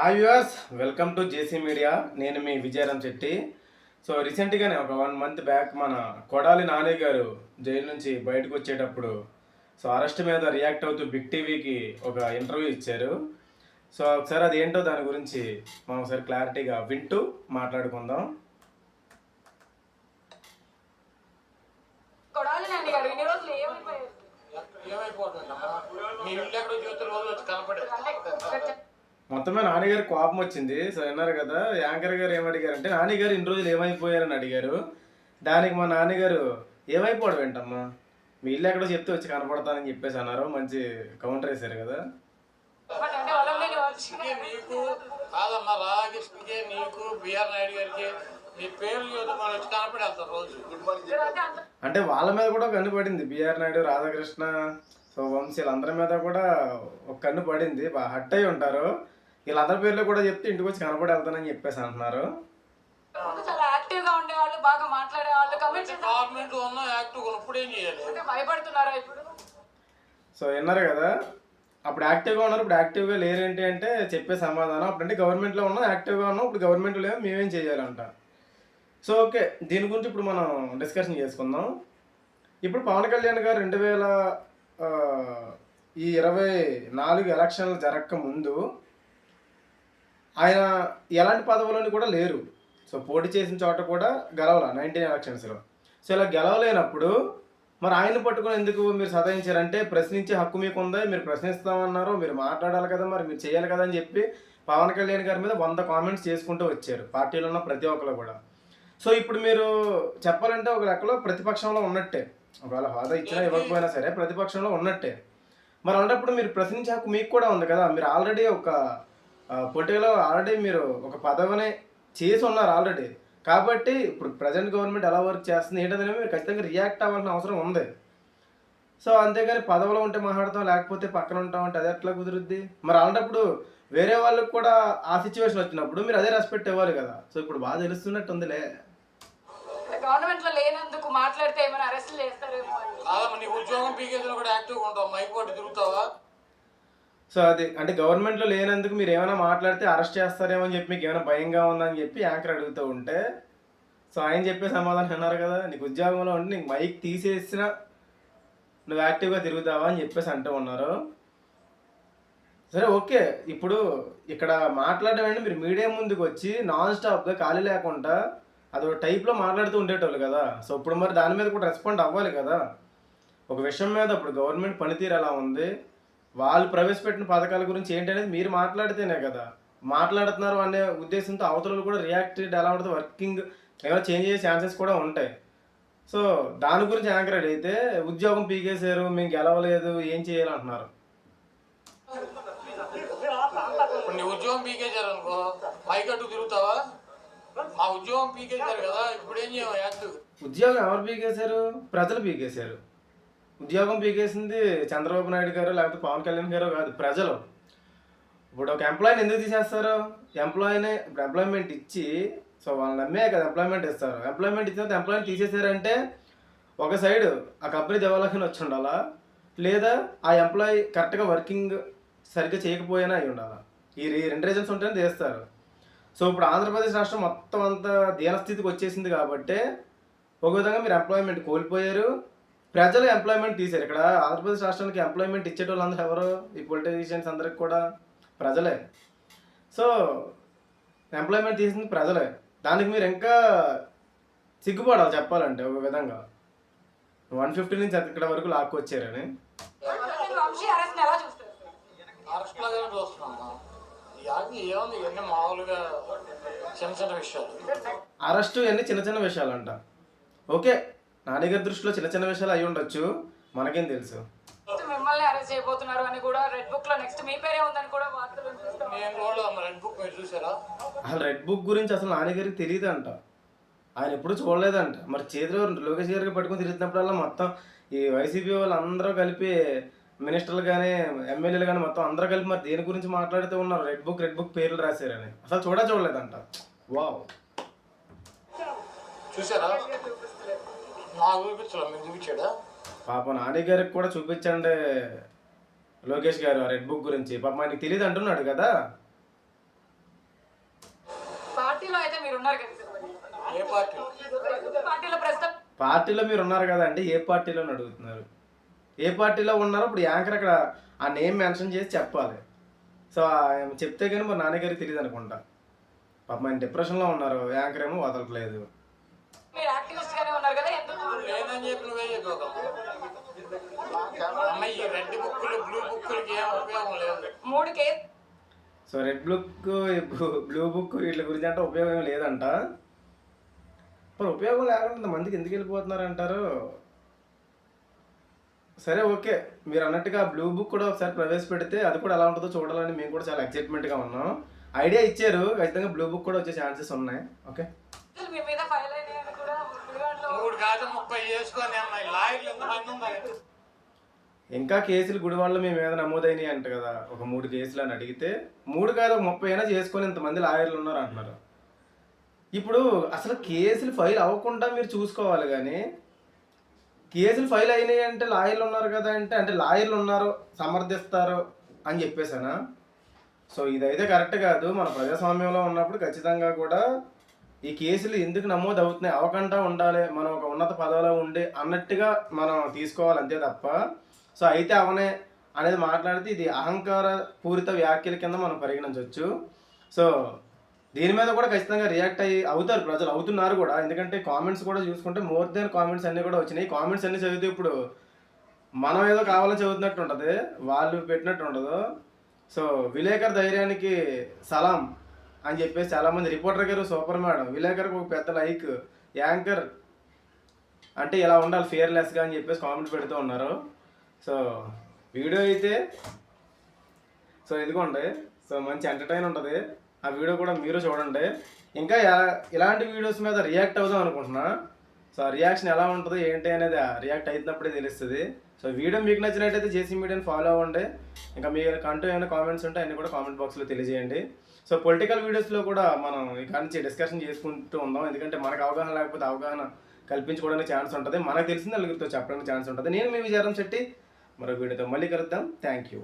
Hi viewers welcome to JC media నేను మీ Vijayaram Shetty. So రీసెంట్గానే ఒక వన్ మంత్ బ్యాక్ మన కొడాలి నాని గారు జైలు నుంచి బయటకు వచ్చేటప్పుడు సో అరెస్ట్ మీద రియాక్ట్ అవుతూ బిగ్ టీవీకి ఒక ఇంటర్వ్యూ ఇచ్చారు. సో ఒకసారి అది ఏంటో దాని గురించి మనం ఒకసారి క్లారిటీగా వింటూ మాట్లాడుకుందాం. కొడాలి నాని గారు ఇన్ని రోజులు ఏమైపోయారు? ఏమైపోతుందమ్మా? మీ ఇల్లు ఎక్కడో జ్యోతి రోజు వచ్చి కనపడేది అంటే ఇక్కడ చెప్- మొత్తమే నాన్నగారు కోపం వచ్చింది. సో విన్నారు కదా యాంకర్ గారు ఏమడిగారంటే నాన్నగారు ఇన్ని రోజులు ఏమైపోయారని అడిగారు. దానికి మా నాన్నగారు ఏమైపోవడం ఏంటమ్మా? మీ ఇల్లు ఎక్కడో చెప్తే వచ్చి కనపడతానని చెప్పేసి అన్నారు. మంచి కౌంటర్ వేశారు కదా. నీకు కాదమ్మా రాధాకృష్ణకి నీకు బిఆర్ నాయుడు గారికి నీ పేర్లు జ్యోతి మనం వచ్చి కనపడి వెళ్తారు రోజు అంటే అంత అంటే వాళ్ళ మీద కూడా కన్ను పడింది. బిఆర్ నాయుడు రాధాకృష్ణ సో వంశీ వీళ్ళందరి మీద కూడా ఒక కన్ను పడింది. బాగా హట్ అయి ఉంటారు. వీళ్ళందరి పేర్లు కూడా చెప్తే ఇంటికి వచ్చి కనపడి వెళ్తానని చెప్పేసి అంటున్నారు. చాలా యాక్టివ్గా ఉండేవాళ్ళు బాగా మాట్లాడే వాళ్ళు కమెంట్స్ గవర్నమెంట్ ఉన్న యాక్టివ్ ఇప్పుడు ఏం చేయాలి? అంటే భయపడుతున్నారా ఇప్పుడు? సో విన్నారు కదా అప్పుడు యాక్టివ్గా ఉన్నారు ఇప్పుడు యాక్టివ్గా లేరేంటి అంటే చెప్పే సమాధానం అప్పుడంటే గవర్నమెంట్లో ఉన్నాం యాక్టివ్గా ఉన్నాం ఇప్పుడు గవర్నమెంట్ లేవు మేమేం చేయాలంట. సో ఓకే దీని గురించి ఇప్పుడు మనం డిస్కషన్ చేసుకుందాం. ఇప్పుడు పవన్ కళ్యాణ్ గారు రెండు వేల ఆ, ఈ ఇరవై నాలుగు ఎలక్షన్లు జరగక ముందు ఆయన ఎలాంటి పదవులను కూడా లేరు. సో పోటీ చేసిన చోట కూడా గెలవాల నైన్టీన్ ఎలక్షన్స్లో. సో ఇలా గెలవలేనప్పుడు మరి ఆయన పట్టుకొని ఎందుకు మీరు సతాయించారంటే ప్రశ్నించే హక్కు మీకు ఉందా మీరు ప్రశ్నిస్తామన్నారు మీరు మాట్లాడాలి కదా మరి మీరు చేయాలి కదా అని చెప్పి పవన్ కళ్యాణ్ గారి మీద వంద కామెంట్స్ చేసుకుంటూ వచ్చారు పార్టీలో ఉన్న ప్రతి ఒక్కరు కూడా. సో ఇప్పుడు మీరు చెప్పాలంటే ఒక లెక్కలో ప్రతిపక్షంలో ఉన్నట్టే. ఒకవేళ హోదా ఇచ్చినా ఇవ్వకపోయినా సరే ప్రతిపక్షంలో ఉన్నట్టే. మరి అలాంటప్పుడు మీరు ప్రశ్నించే హక్కు మీకు కూడా ఉంది కదా మీరు ఆల్రెడీ ఒక పొలిటికల్లో ఆల్రెడీ మీరు ఒక పదవిని చేసి ఉన్నారు ఆల్రెడీ. కాబట్టి ఇప్పుడు ప్రజెంట్ గవర్నమెంట్ ఎలా వర్క్ చేస్తుంది ఏంటంటే మీరు ఖచ్చితంగా రియాక్ట్ అవ్వాల్సిన అవసరం ఉంది. సో అంతేగాని పదవిలో ఉంటే మాట్లాడతాం లేకపోతే పక్కన ఉంటాం అంటే అది ఎట్లా కుదురుద్ది? మరి అలాంటప్పుడు వేరే వాళ్ళకి కూడా ఆ సిచ్యువేషన్ వచ్చినప్పుడు మీరు అదే రెస్పెక్ట్ ఇవ్వాలి కదా. సో ఇప్పుడు బాగా తెలుస్తున్నట్టు ఉందిలే గవర్నమెంట్లో లేనందుకు మాట్లాడితే ఏమైనా అరెస్ట్ చేస్తారేమో అని. కాదమ్మా నీ ఉద్యోగం పీకేసిన కూడా యాక్టివ్గా ఉంటావు. మైక్ పట్టి తిరుగుతావా? సో అది అంటే గవర్నమెంట్లో లేనందుకు మీరు ఏమైనా మాట్లాడితే అరెస్ట్ చేస్తారేమో అని చెప్పి మీకు ఏమైనా భయంగా ఉందని చెప్పి యాంకర్ అడుగుతూ ఉంటే సో ఆయన చెప్పే సమాధానం అన్నారు కదా నీకు ఉద్యోగంలో ఉండి నీకు మైక్ తీసేసిన నువ్వు యాక్టివ్గా తిరుగుతావా అని చెప్పేసి అంటూ ఉన్నారు. సరే ఓకే. ఇప్పుడు ఇక్కడ మాట్లాడడం అంటే మీరు మీడియా ముందుకు వచ్చి నాన్ స్టాప్గా ఖాళీ లేకుండా అది ఒక టైప్లో మాట్లాడుతూ ఉండేటోళ్ళు కదా. సో ఇప్పుడు మరి దాని మీద కూడా రెస్పాండ్ అవ్వాలి కదా. ఒక విషయం మీద ఇప్పుడు గవర్నమెంట్ పనితీరు ఎలా ఉంది? వాళ్ళు ప్రవేశపెట్టిన పథకాల గురించి ఏంటి అనేది మీరు మాట్లాడితేనే కదా. మాట్లాడుతున్నారు అనే ఉద్దేశంతో అవతల కూడా రియాక్టెడ్ ఎలా ఉంటుంది వర్కింగ్ ఏమైనా చేంజ్ అయ్యే ఛాన్సెస్ కూడా ఉంటాయి. సో దాని గురించి యాంకర్ అయితే ఉద్యోగం పీకేశారు మేము గెలవలేదు ఏం చేయాలంటున్నారు నీ ఉద్యోగం పీకేశారు అనుకో మైక్ అట్టు తిరుగుతావా? మా ఉద్యోగం పీకేశారు కదా ఇప్పుడు ఏం చేయం యాక్టివ్ ఉద్యోగం ఎవరు పీకేశారు? ప్రజలు పీకేశారు. ఉద్యోగం పీకేసింది చంద్రబాబు నాయుడు గారు లేకపోతే పవన్ కళ్యాణ్ గారు కాదు ప్రజలు. ఇప్పుడు ఒక ఎంప్లాయీని ఎందుకు తీసేస్తారు? ఎంప్లాయీని ఇప్పుడు ఎంప్లాయ్మెంట్ ఇచ్చి సో వాళ్ళు నమ్మే కదా ఎంప్లాయ్మెంట్ ఇస్తారు. ఎంప్లాయ్మెంట్ ఇచ్చిన తర్వాత ఎంప్లాయీని ఒక సైడ్ ఆ కంపెనీ దివాళాఖని వచ్చి ఉండాలా? లేదా ఆ ఎంప్లాయీ కరెక్ట్గా వర్కింగ్ సరిగ్గా చేయకపోయినా అయి ఉండాలా? ఈ ఈ రెండు రీజన్స్ ఉంటేనే తీస్తారు. సో ఇప్పుడు ఆంధ్రప్రదేశ్ రాష్ట్రం మొత్తం అంతా దీనస్థితికి వచ్చేసింది కాబట్టి ఒక విధంగా మీరు ఎంప్లాయ్మెంట్ కోల్పోయారు. ప్రజలు ఎంప్లాయ్మెంట్ తీశారు ఇక్కడ ఆంధ్రప్రదేశ్ రాష్ట్రానికి ఎంప్లాయ్మెంట్ ఇచ్చేటోళ్ళందరూ ఎవరు? ఈ పొలిటీషియన్స్ అందరికి కూడా ప్రజలే. సో ఎంప్లాయ్మెంట్ తీసింది ప్రజలే. దానికి మీరు ఇంకా సిగ్గుపడాలి చెప్పాలంటే ఒక విధంగా. వన్ ఫిఫ్టీ నుంచి ఇక్కడ వరకు లాక్కొచ్చారని. అరెస్ట్ మామూలుగా చిన్న చిన్న విషయాలు. చిన్న చిన్న విషయాలంట. ఓకే నాన్నగారి దృష్టిలో చిన్న చిన్న విషయాలు అయి ఉండొచ్చు. మనకేం తెలుసు. మిమ్మల్ని అరెస్ట్ చేయబోతున్నారు అని కూడా రెడ్ బుక్లో నెక్స్ట్ మీ పేరే ఉందని కూడా వార్తలు చూస్తాం నేను కూడా అమ్మ రెడ్ బుక్ చూసారా అసలు రెడ్ బుక్ గురించి అసలు నాన్నగారికి తెలియదంట. ఆయన ఎప్పుడు చూడలేదంట. మరి చేతిలో లోకేష్ గారికి పట్టుకొని తిరుగుతున్నప్పుడల్లా మొత్తం ఈ వైసీపీ వాళ్ళు అందరూ కలిపి మినిస్టర్లు కానీ ఎమ్మెల్యేలు కానీ మొత్తం అందరూ కలిపి మరి దేని గురించి మాట్లాడుతూ ఉన్నారు? రెడ్ బుక్ రెడ్ బుక్ పేర్లు రాశారని. అసలు చూడ చూడలేదంట. వావ్. చూసారా నాకు చూపించలే మీకు చూపించాడా? పాపం నాని గారికి కూడా చూపించండి లోకేష్ గారు ఆ రెడ్ బుక్ గురించి. పాపం ఆయనకి తెలియదు అంటున్నాడు కదా. ఉన్నారు కదా ఏ పార్టీ పార్టీలో ప్రస్తుతం పార్టీలో మీరు ఉన్నారు కదా అండి ఏ పార్టీలో అడుగుతున్నారు. ఏ పార్టీలో ఉన్నారో ఇప్పుడు యాంకర్ అక్కడ ఆ నేమ్ మెన్షన్ చేసి చెప్పాలి. సో ఆయన చెప్తే కానీ మరి నాన్నగారికి తెలియదు అనుకుంటా. పాపం ఆయన డిప్రెషన్లో ఉన్నారు యాంకర్ ఏమో వదలట్లేదు. మీరు యాక్టివిస్ట్ గానే ఉన్నారు కదా ఎందుకు? లేదని చెప్పి నువ్వే చెప్పావు అమ్మ ఈ రెడ్ బుక్కులు బ్లూ బుక్కులకి ఏం ఉపయోగం లేదు. మూడు case so red book blue book వీటి గురించి అంటే ఉపయోగం ఏం లేదంట. మరి ఉపయోగం లేకుండా ఇంతమందికి ఎందుకు వెళ్ళిపోతున్నారు అంటారు? సరే ఓకే. మీరు అన్నట్టుగా బ్లూ బుక్ కూడా ఒకసారి ప్రవేశపెడితే అది కూడా ఎలా ఉంటుందో చూడాలని మేము కూడా చాలా ఎక్సైట్మెంట్గా ఉన్నాం. ఐడియా ఇచ్చారు. ఖచ్చితంగా బ్లూ బుక్ కూడా వచ్చే ఛాన్సెస్ ఉన్నాయి. ఓకే? మీ మీద ఫైల్ అయినాయని కూడా గుడివాడలో మూడు కాదు ముప్పై చేసుకొని అమ్మాయి లాయర్లు ఎంతమంది ఉన్నారు? ఇంకా కేసులు గుడివాళ్ళు మీ మీద నమోదైనాయి అంట కదా ఒక మూడు కేసులు అని అడిగితే మూడు కాదు ఒక ముప్పై అయినా చేసుకొని ఇంతమంది లాయర్లు ఉన్నారు అంటున్నారు. ఇప్పుడు అసలు కేసులు ఫైల్ అవ్వకుండా మీరు చూసుకోవాలి కానీ కేసులు ఫైల్ అయినాయి అంటే లాయర్లు ఉన్నారు కదా అంటే అంటే లాయర్లు ఉన్నారు సమర్థిస్తారు అని చెప్పేసానా? సో ఇదైతే కరెక్ట్ కాదు మన ప్రజాస్వామ్యంలో ఉన్నప్పుడు ఖచ్చితంగా కూడా ఈ కేసులు ఎందుకు నమోదు అవుతున్నాయి అవకుండా ఉండాలి. మనం ఒక ఉన్నత పదవిలో ఉండి అన్నట్టుగా మనం తీసుకోవాలి అంతే తప్ప. సో అయితే అవనే అనేది మాట్లాడితే ఇది అహంకార పూరిత వ్యాఖ్యల కింద మనం పరిగణించవచ్చు. సో దీని మీద కూడా ఖచ్చితంగా రియాక్ట్ అయ్యి అవుతారు ప్రజలు. అవుతున్నారు కూడా. ఎందుకంటే కామెంట్స్ కూడా చూసుకుంటే మోర్ దెన్ కామెంట్స్ అన్నీ కూడా వచ్చినాయి. కామెంట్స్ అన్నీ చదివితే ఇప్పుడు మనం ఏదో కావాలని చదువుతున్నట్టు ఉంటుంది. వాళ్ళు పెట్టినట్టు ఉండదు. సో విలేకర్ ధైర్యానికి సలాం. అని చెప్పేసి చాలామంది రిపోర్టర్ గారు సూపర్ మేడం విలేకరికి ఒక పెద్ద లైక్ యాంకర్. అంటే ఇలా ఉండాలి ఫియర్లెస్గా అని చెప్పేసి కామెంట్ పెడుతూ ఉన్నారు. సో వీడియో అయితే సో ఇదిగోండి సో మంచి ఎంటర్టైన్ ఉంటుంది. ఆ వీడియో కూడా మీరు చూడండి. ఇంకా ఎలా- ఇలాంటి వీడియోస్ మీద రియాక్ట్ అవుదాం అనుకుంటున్నా. సో ఆ రియాక్షన్ ఎలా ఉంటుంది ఏంటి అనేది రియాక్ట్ అవుతున్నప్పుడే తెలుస్తుంది. సో వీడియో మీకు నచ్చినట్టయితే జేసీ మీడియాని ఫాలో అవ్వండి. ఇంకా మీరు కంటూ ఏమైనా కామెంట్స్ ఉంటే అన్ని కూడా కామెంట్ బాక్స్లో తెలియజేయండి. సో పొలిటికల్ వీడియోస్లో కూడా మనం ఇక నుంచి డిస్కషన్ చేసుకుంటూ ఉందాం. ఎందుకంటే మనకు అవగాహన లేకపోతే అవగాహన కల్పించుకోవడానికి ఛాన్స్ ఉంటుంది. మనకు తెలిసిన నలుగురితో చెప్పడానికి ఛాన్స్ ఉంటుంది. నేను మీ విజయారం శెట్టి. మరో వీడియోతో మళ్ళీ కలుద్దాం. Thank you